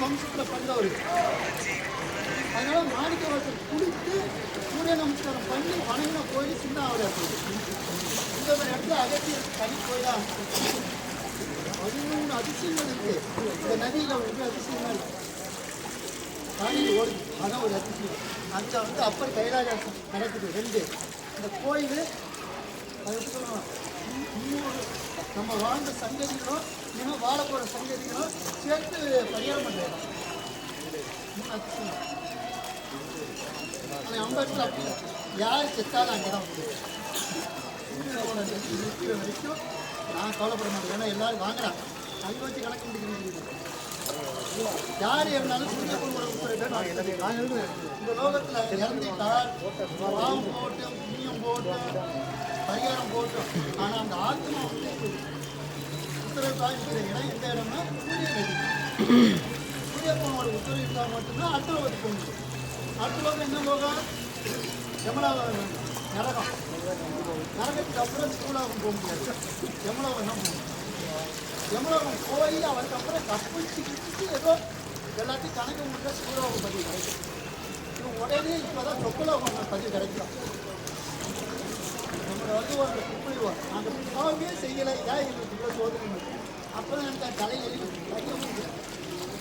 வம்சத்தில் பிறந்தவர் அதனால மாணிக்க வாசல் குடித்து சூரிய நமஸ்காரம் பண்ணி வணங்கின கோயில் சின்ன ஆவடியார் இந்த மாதிரி இடத்துல அகத்தியர் தனி கோயிலா? பதிமூணு அதிசயங்கள் இருக்கு. இந்த நதியில ஒரு அதிசயங்கள் இருக்கு காலையில் ஓடுது அதான் ஒரு அதிசயம். அங்கே வந்து அப்பர் கைலாசம் நடக்குது ரெண்டு. இந்த கோயில் அது சொல்லணும் நம்ம வாழ்ந்த சங்கதிகளும் இன்னும் வாழ போகிற சங்கதிகளும் சேர்த்து பரிகாரம் பண்ணுறோம் அம்பேத்கர் அப்படி. யார் செத்தாலும் அங்கே தான் முடியும் இருக்கிற வரைக்கும் நான் கவலைப்பட மாட்டேன். ஏன்னா எல்லாரும் வாங்குறாங்க. அங்கே வச்சு கணக்கு முடிக்கிறது யார் இருந்தாலும் சூரிய கொள்வது நான் இந்த லோகத்தில் இறந்துட்டால் பாவம் போட்டு புண்ணியம் போட்டு பரிகாரம் போட்டு ஆனால் அந்த ஆத்மா நதி சூரிய இருந்தால் மட்டும்தான் அடுத்த லோகத்துக்கு போக முடியும் அடுத்த லோகம் என்ன லோகம் யமலாகம் நரகம் நரகத்துக்கு அப்புறம் சூலாகம் போக முடியாது யமலாகம் என்ன போகும் யமலோகம் போய் அவருக்கு அப்புறம் தப்பிச்சு ஏதோ எல்லாத்தையும் கணக்கு முடிஞ்ச சூலோகம் பதிவு கிடைக்கும் இவன் உடனே இப்போதான் சொக்குலோகம் பதிவு கிடைக்கும் நம்மளை வந்து ஒரு குப்பிடுவோம் அந்த பாவமே செய்யலை ஏன் எங்களுக்கு இவ்வளோ சோதனை அப்போ தான் எனக்கு தலை எழுதி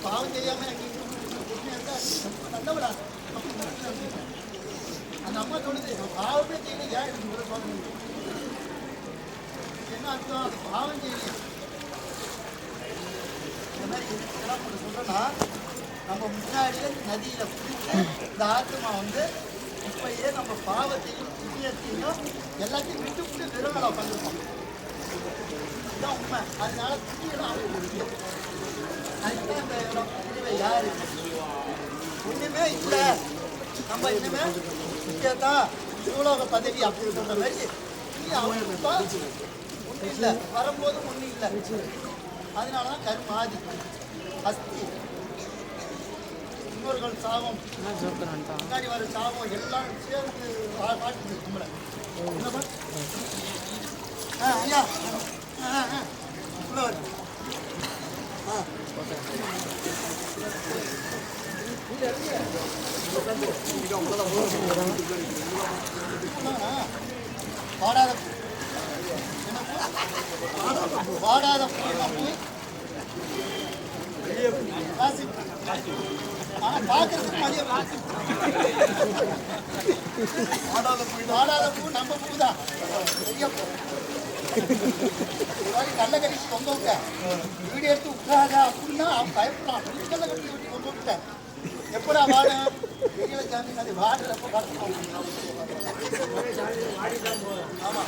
பாவம் செய்யாமல் எனக்கு புண்ணியம் ரொம்ப நல்லவடா அப்படின்னு நினைச்சிட்டு அந்த அம்மா சொல்லுது நான் பாவமே செய்யலை ஏன் எனக்கு இவ்வளோ சோதனை என்ன அர்த்தம்? பாவம் செய்யலையா. இந்த மாதிரி சொல்றேன்னா நம்ம முன்னாடியே நதியில குளித்து இந்த ஆத்மா வந்து இப்பயே நம்ம பாவத்தையும் புண்ணியத்தையும் எல்லாத்தையும் விட்டு விட்டு விரவலை உட்காந்துருப்போம் இதுதான் உண்மை அதனால புண்ணியம் அவங்களுக்கு முக்கியம் அதுதான் இந்த இடம் இதுவே யாரு ஒண்ணுமே இல்லை நம்ம இனிமே முக்கியத்தான் பூலோக பதவி அப்படின்னு சொல்ற மாதிரி நீ அவனுக்கு ஒன்றும் இல்லை வரும்போது ஒன்றும் இல்லை அதனால தான் கரும் ஆதி அஸ்தி இன்னொருகள் சாபம் முன்னாடி வர சாபம் எல்லாம் சேர்ந்து பா- பாட்டுது நம்மளை என்னப்பா? பாடாத என்ன பூ? மதியம் பூ நம்ம பூ தான் பெரிய பூ கல்ல கடிச்சு கொங்க விட்ட வீடியோ எடுத்து விட்டாத அப்படின்னா அவன் பயப்படான் கல்ல கடிச்சு விட்டு கொங்க விட்ட எப்படா வாடு? வெயில சாமி அது வாடுறப்ப ஆமா.